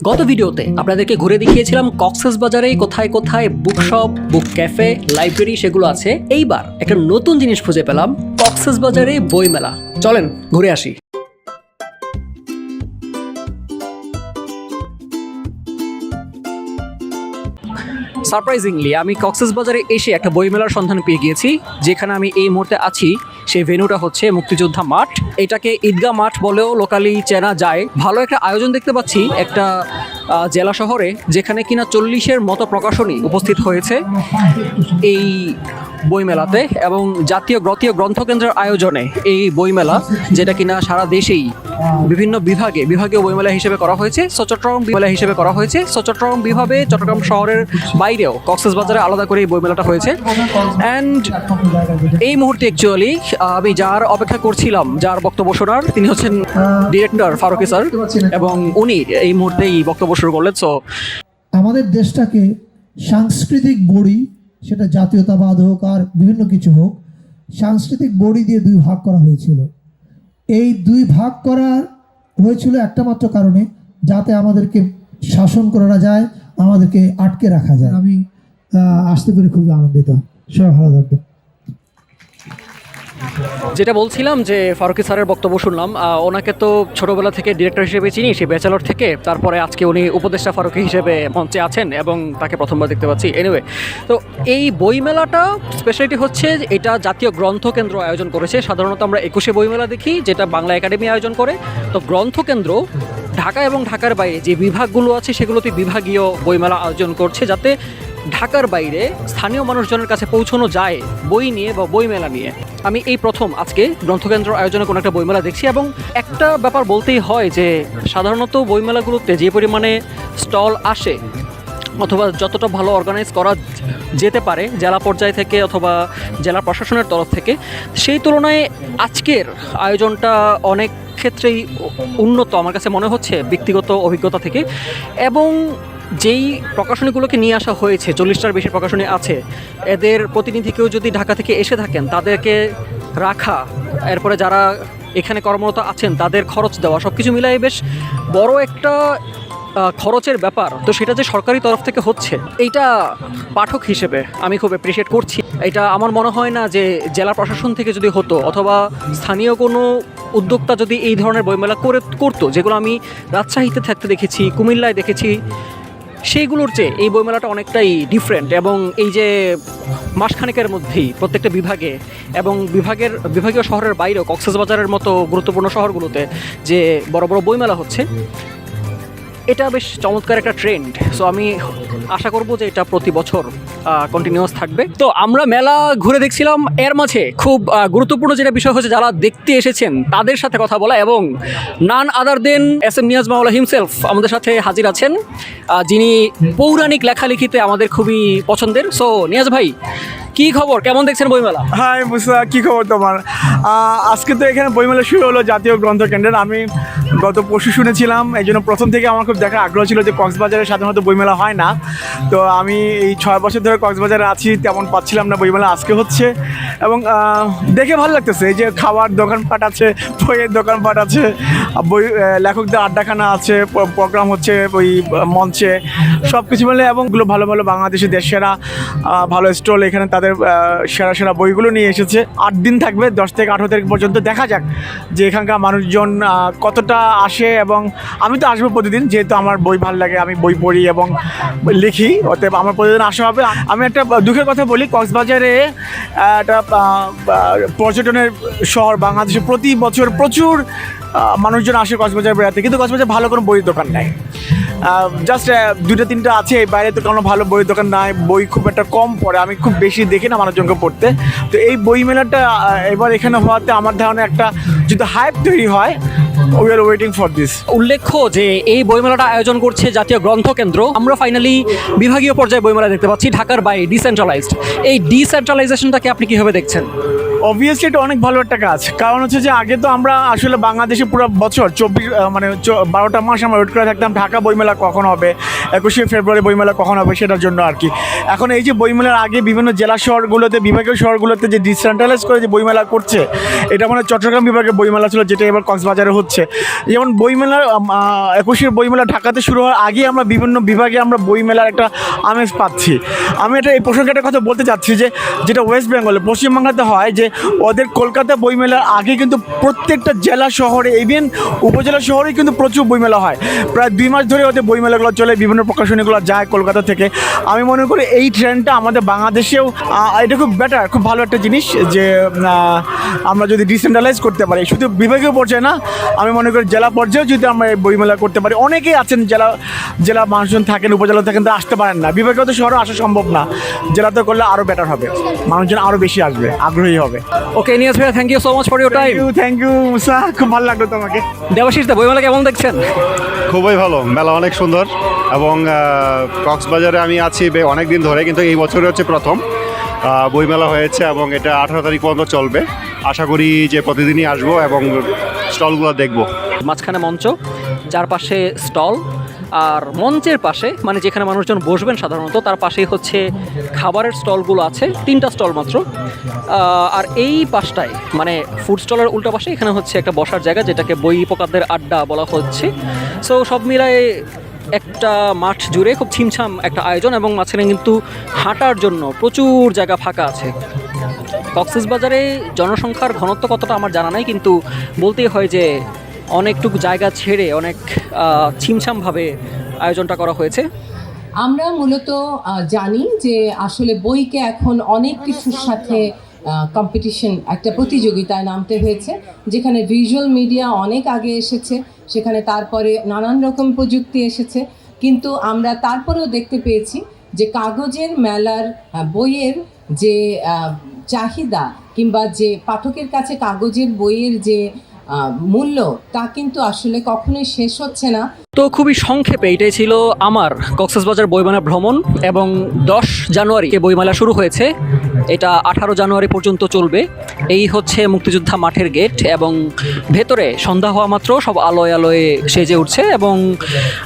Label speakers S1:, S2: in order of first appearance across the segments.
S1: গত ভিডিওতে আপনাদেরকে ঘুরে দেখিয়েছিলাম কক্সেস বাজারে কোথায় কোথায় book shop book cafe library সেগুলো আছে। এইবার একটা নতুন জিনিস খুঁজে পেলাম, কক্সেস বাজারে বইমেলা। চলেন, ঘুরে আসি। সারপ্রাইজিংলি আমি কক্সেস বাজারে এসে একটা বইমেলার সন্ধান পেয়ে গিয়েছি, যেখানে আমি এই মুহূর্তে আছি। সেই ভেনুটা হচ্ছে মুক্তিযোদ্ধা মাঠ। এটাকে ঈদগাহ মাঠ বলেও লোকালি চেনা যায়। ভালো একটা আয়োজন দেখতে পাচ্ছি একটা জেলা শহরে, যেখানে কিনা চল্লিশের মতো প্রকাশনী উপস্থিত হয়েছে। এই বইমেলাতে এবং জাতীয় গ্রথীয় গ্রন্থকেন্দ্রের আয়োজনে এই বইমেলা, যেটা কিনা সারা দেশেই বিভিন্ন বিভাগে, বিভাগীয় বইমেলা হিসেবে করা হয়েছে সো চট্টগ্রাম মেলা হিসেবে করা হয়েছে। সো চট্টগ্রাম বিভাগে চট্টগ্রাম শহরের বাইরেও কক্সবাজারে আলাদা করে এই বইমেলাটা হয়েছে। অ্যান্ড এই মুহূর্তে অ্যাকচুয়ালি আমি যার অপেক্ষা করছিলাম, যার বক্তব্য শোনার, তিনি হচ্ছেন ডিরেক্টর ফারুকি স্যার এবং উনি এই মুহূর্তেই বক্তব্য শুরু করলেন। সো
S2: আমাদের দেশটাকে সাংস্কৃতিক বড়ি সেটা জাতীয়তাবাদ হোক আর বিভিন্ন কিছু হোক, সাংস্কৃতিক বড়ি দিয়ে দুই ভাগ করা হয়েছিল। এই দুই ভাগ করা হয়েছিল একটা মাত্র কারণে, যাতে আমাদেরকে শাসন করা যায়, আমাদেরকে আটকে রাখা যায়। আমি আসতে পেরে খুবই আনন্দিত। সবাই ভালো থাকবেন।
S1: যেটা বলছিলাম যে ফারুকি স্যারের বক্তব্য শুনলাম ওনাকে তো ছোটবেলা থেকে ডিরেক্টর হিসেবে চিনি, সে ব্যাচেলর থেকে, তারপরে আজকে উনি উপদেষ্টা ফারুকি হিসেবে মঞ্চে আছেন এবং তাকে প্রথমবার দেখতে পাচ্ছি। এনিওয়ে তো এই বইমেলাটা স্পেশালিটি হচ্ছে এটা জাতীয় গ্রন্থ কেন্দ্র আয়োজন করেছে। সাধারণত আমরা একুশে বইমেলা দেখি, যেটা বাংলা একাডেমি আয়োজন করে। তো গ্রন্থ কেন্দ্র ঢাকা এবং ঢাকার বাইরে যে বিভাগগুলো আছে, সেগুলোতে বিভাগীয় বইমেলা আয়োজন করছে যাতে ঢাকার বাইরে স্থানীয় মানুষজনের কাছে পৌঁছানো যায় বই নিয়ে বা বইমেলা নিয়ে। আমি এই প্রথম আজকে গ্রন্থকেন্দ্র আয়োজনে কোনো একটা বইমেলা দেখছি এবং একটা ব্যাপার বলতেই হয় যে সাধারণত বইমেলাগুলোতে যে পরিমাণে স্টল আসে অথবা যতটা ভালো অর্গানাইজ করা যেতে পারে জেলা পর্যায় থেকে অথবা জেলা প্রশাসনের তরফ থেকে, সেই তুলনায় আজকের আয়োজনটা অনেক ক্ষেত্রেই উন্নত আমার কাছে মনে হচ্ছে ব্যক্তিগত অভিজ্ঞতা থেকে এবং যেই প্রকাশনীগুলোকে নিয়ে আসা হয়েছে, চল্লিশটার বেশি প্রকাশনী আছে, এদের প্রতিনিধি কেউ যদি ঢাকা থেকে এসে থাকেন, তাদেরকে রাখা, এরপরে যারা এখানে কর্মরত আছেন, তাদের খরচ দেওয়া সব কিছু মিলাই বেশ বড় একটা খরচের ব্যাপার। তো সেটা যে সরকারি তরফ থেকে হচ্ছে, এইটা পাঠক হিসেবে আমি খুব অ্যাপ্রিসিয়েট করছি। এটা আমার মনে হয় না যে জেলা প্রশাসন থেকে যদি হতো, অথবা স্থানীয় কোনো উদ্যোক্তা যদি এই ধরনের বইমেলা করে, করতো, যেগুলো আমি রাজশাহীতে থাকতে দেখেছি, কুমিল্লায় দেখেছি সেইগুলোর চেয়ে এই বইমেলাটা অনেকটাই ডিফারেন্ট এবং এই যে মাসখানেকের মধ্যেই প্রত্যেকটা বিভাগে এবং বিভাগের, বিভাগীয় শহরের বাইরেও কক্সবাজারের মতো গুরুত্বপূর্ণ শহরগুলোতে যে বড় বড় বইমেলা হচ্ছে, এটা বেশ চমৎকার একটা ট্রেন্ড সো আমি আশা করব যে এটা প্রতি বছর কন্টিনিউয়াস থাকবে। তো আমরা মেলা ঘুরে দেখছিলাম, এর মাঝে খুব গুরুত্বপূর্ণ যেটা বিষয় হচ্ছে যারা দেখতে এসেছেন, তাদের সাথে কথা বলা এবং none other than S M Niaz Mawla himself আমাদের সাথে হাজির আছেন যিনি পৌরাণিক লেখালেখিতে আমাদের খুবই পছন্দের। সো নিয়াজ ভাই, কি খবর? কেমন দেখছেন বইমেলা?
S3: হাই মুসা কি খবর তোমার? আজকে তো এখানে বইমেলা শুরু হলো জাতীয় গ্রন্থ কেন্দ্রের আমি গত পরশু শুনেছিলাম, এই জন্য প্রথম থেকে আমার খুব দেখার আগ্রহ ছিল যে কক্সবাজারে সাধারণত বইমেলা হয় না। তো আমি এই ছয় বছর ধরে কক্সবাজারে আছি, তেমন পাচ্ছিলাম না বইমেলা, আজকে হচ্ছে। এবং দেখে ভালো লাগতেছে, এই যে খাওয়ার দোকানপাট আছে, বইয়ের দোকানপাট আছে বই লেখকদের আড্ডাখানা আছে প্রোগ্রাম হচ্ছে ওই, মঞ্চে সব কিছু মিলে এবংগুলো ভালো ভালো বাংলাদেশের দেশ সেরা ভালো স্টল এখানে তাদের সেরা সেরা বইগুলো নিয়ে এসেছে। আট দিন থাকবে, দশ থেকে আঠেরো তারিখ পর্যন্ত দেখা যাক যে এখানকার মানুষজন কতটা আসে এবং আমি তো আসব প্রতিদিন, যেহেতু আমার বই ভালো লাগে, আমি বই পড়ি এবং লিখি, অতএব আমার প্রতিদিন আসা হবে। আমি একটা দুঃখের কথা বলি, কক্সবাজারে একটা পর্যটনের শহর বাংলাদেশে প্রতি বছর প্রচুর মানুষজন আসে কক্সবাজার বেড়াতে, কিন্তু কক্সবাজার ভালো কোনো বইয়ের দোকান নাই। জাস্ট দুটো তিনটা আছে বাইরে তো কোনো ভালো বইয়ের দোকান নাই, বই খুব একটা কম পড়ে, আমি খুব বেশি দেখি না মানুষজনকে পড়তে। তো এই বই মেলাটা এবার এখানে হওয়াতে আমার ধারণা একটা যদি হাইপ তৈরি হয় we are waiting for this
S1: উল্লেখ্য যে এই বইমেলাটা আয়োজন করছে জাতীয় গ্রন্থ কেন্দ্র আমরা ফাইনালি বিভাগীয় পর্যায়ে বইমেলা দেখতে পাচ্ছি, ঢাকার বাইরে ডিসেন্ট্রালাইজড এই ডিসেন্ট্রালাইজেশনটাকে আপনি কীভাবে দেখছেন?
S3: অবভিয়াসলি এটা অনেক ভালো একটা কাজ। কারণ হচ্ছে যে আগে তো আমরা আসলে বাংলাদেশে পুরো বছর চব্বিশ মানে বারোটা মাস আমরা ওয়েট করে থাকতাম ঢাকা বইমেলা কখন হবে, একুশে ফেব্রুয়ারি বইমেলা কখন হবে সেটার জন্য আর কি। এখন এই যে বইমেলার আগে বিভিন্ন জেলা শহরগুলোতে, বিভাগীয় শহরগুলোতে যে ডিসেন্ট্রালাইজ করে যে বইমেলা করছে, এটা মানে চট্টগ্রাম বিভাগে বইমেলা ছিল যেটা এবার কক্সবাজারে হচ্ছে। যেমন বইমেলার একুশের বইমেলা ঢাকাতে শুরু হওয়ার আগে আমরা বিভিন্ন বিভাগে আমরা বইমেলার একটা আমেজ পাচ্ছি। আমি এটা এই প্রসঙ্গে একটা কথা বলতে চাচ্ছি যে, যেটা ওয়েস্ট বেঙ্গলে পশ্চিমবাংলাতে হয় যে ওদের কলকাতা বইমেলার আগে কিন্তু প্রত্যেকটা জেলা শহরে ইভেন উপজেলা শহরে কিন্তু প্রচুর বইমেলা হয়। প্রায় দুই মাস ধরে ওদের বইমেলাগুলো চলে, বিভিন্ন প্রকাশনীগুলো যায় কলকাতা থেকে। আমি মনে করি এই ট্রেন্ডটা আমাদের বাংলাদেশেও এটা খুব বেটার খুব ভালো একটা জিনিস যে আমরা যদি ডিসেন্ট্রালাইজ করতে পারি। শুধু বিভাগীয় পর্যায়ে না, আমি মনে করি জেলা পর্যায়েও যদি আমরা বইমেলা করতে পারি। অনেকেই আছেন জেলা জেলা মানুষজন থাকেন, উপজেলা থাকেন তো আসতে পারেন না। বিভাগীয় তো শহরে আসা সম্ভব না। জেলাতে করলে আরও বেটার হবে। মানুষজন আরও বেশি আসবে, আগ্রহী হবে।
S1: ওকে নিয়াজ ভাইয়া thank you so much for your time
S3: you thank you Musa খুব ভালো লাগল তোমাকে।
S1: দেবাশিস দা বইমেলা কেমন দেখছেন?
S4: খুবই ভালো মেলা অনেক সুন্দর এবং কক্সবাজারে আমি আছি অনেক দিন ধরে কিন্তু এই বছরে হচ্ছে প্রথম। বইমেলা হয়েছে এবং এটা আঠারো তারিখ পর্যন্ত চলবে। আশা করি যে প্রতিদিনই আসব এবং স্টলগুলো দেখব।
S1: মাঝখানে মঞ্চ চারপাশে স্টল আর মঞ্চের পাশে মানে যেখানে মানুষজন বসবেন সাধারণত, তার পাশেই হচ্ছে খাবারের স্টলগুলো আছে, তিনটা স্টল মাত্র। আর এই পাশটায় মানে ফুড স্টলের উল্টা পাশে এখানে হচ্ছে একটা বসার জায়গা, যেটাকে বই পোকাদের আড্ডা বলা হচ্ছে। সো সব মিলায়ে একটা মাঠ জুড়ে খুব ছিমছাম একটা আয়োজন এবং মাঝখানে কিন্তু হাঁটার জন্য প্রচুর জায়গা ফাঁকা আছে। কক্সবাজারে জনসংখ্যার ঘনত্ব কতটা আমার জানা নাই, কিন্তু বলতেই হয় যে অনেকটুকু জায়গা ছেড়ে অনেক ছিমছামভাবে আয়োজনটা করা হয়েছে।
S5: আমরা মূলত জানি যে আসলে বইকে এখন অনেক কিছুর সাথে কম্পিটিশন একটা প্রতিযোগিতায় নামতে হয়েছে, যেখানে ভিজুয়াল মিডিয়া অনেক আগে এসেছে, সেখানে তারপরে নানান রকম প্রযুক্তি এসেছে, কিন্তু আমরা তারপরেও দেখতে পেয়েছি যে কাগজের মেলার বইয়ের যে চাহিদা কিংবা যে পাঠকের কাছে কাগজের বইয়ের যে মূল্য তা কিন্তু আসলে কখনোই শেষ হচ্ছে না।
S1: তো খুবই সংক্ষেপে এটাই ছিল আমার কক্সবাজার বইমেলা ভ্রমণ এবং দশ জানুয়ারি বইমেলা শুরু হয়েছে। এটা আঠারো জানুয়ারি পর্যন্ত চলবে। এই হচ্ছে মুক্তিযোদ্ধা মাঠের গেট এবং ভেতরে সন্ধ্যা হওয়া মাত্র, সব আলোয় আলোয় সেজে উঠছে এবং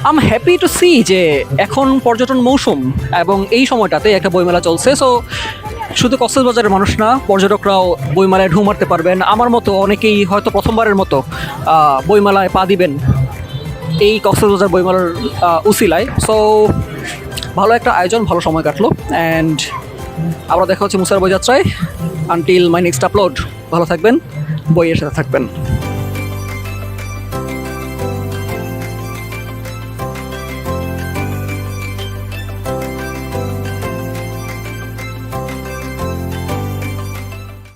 S1: আম হ্যাপি টু সি যে এখন পর্যটন মৌসুম এবং এই সময়টাতে একটা বইমেলা চলছে। সো শুধু কক্সবাজারের মানুষ না, পর্যটকরাও বইমেলায় ঢু মারতে পারবেন। আমার মতো অনেকেই হয়তো প্রথমবারের মতো বইমেলায় পা দিবেন এই কক্সবাজার বইমেলার উসিলায়। সো ভালো একটা আয়োজন, ভালো সময় কাটলো। অ্যান্ড আবার দেখা হচ্ছে মুসার বইযাত্রায়। আনটিল মাই নেক্সট আপলোড ভালো থাকবেন, বইয়ের সাথে থাকবেন।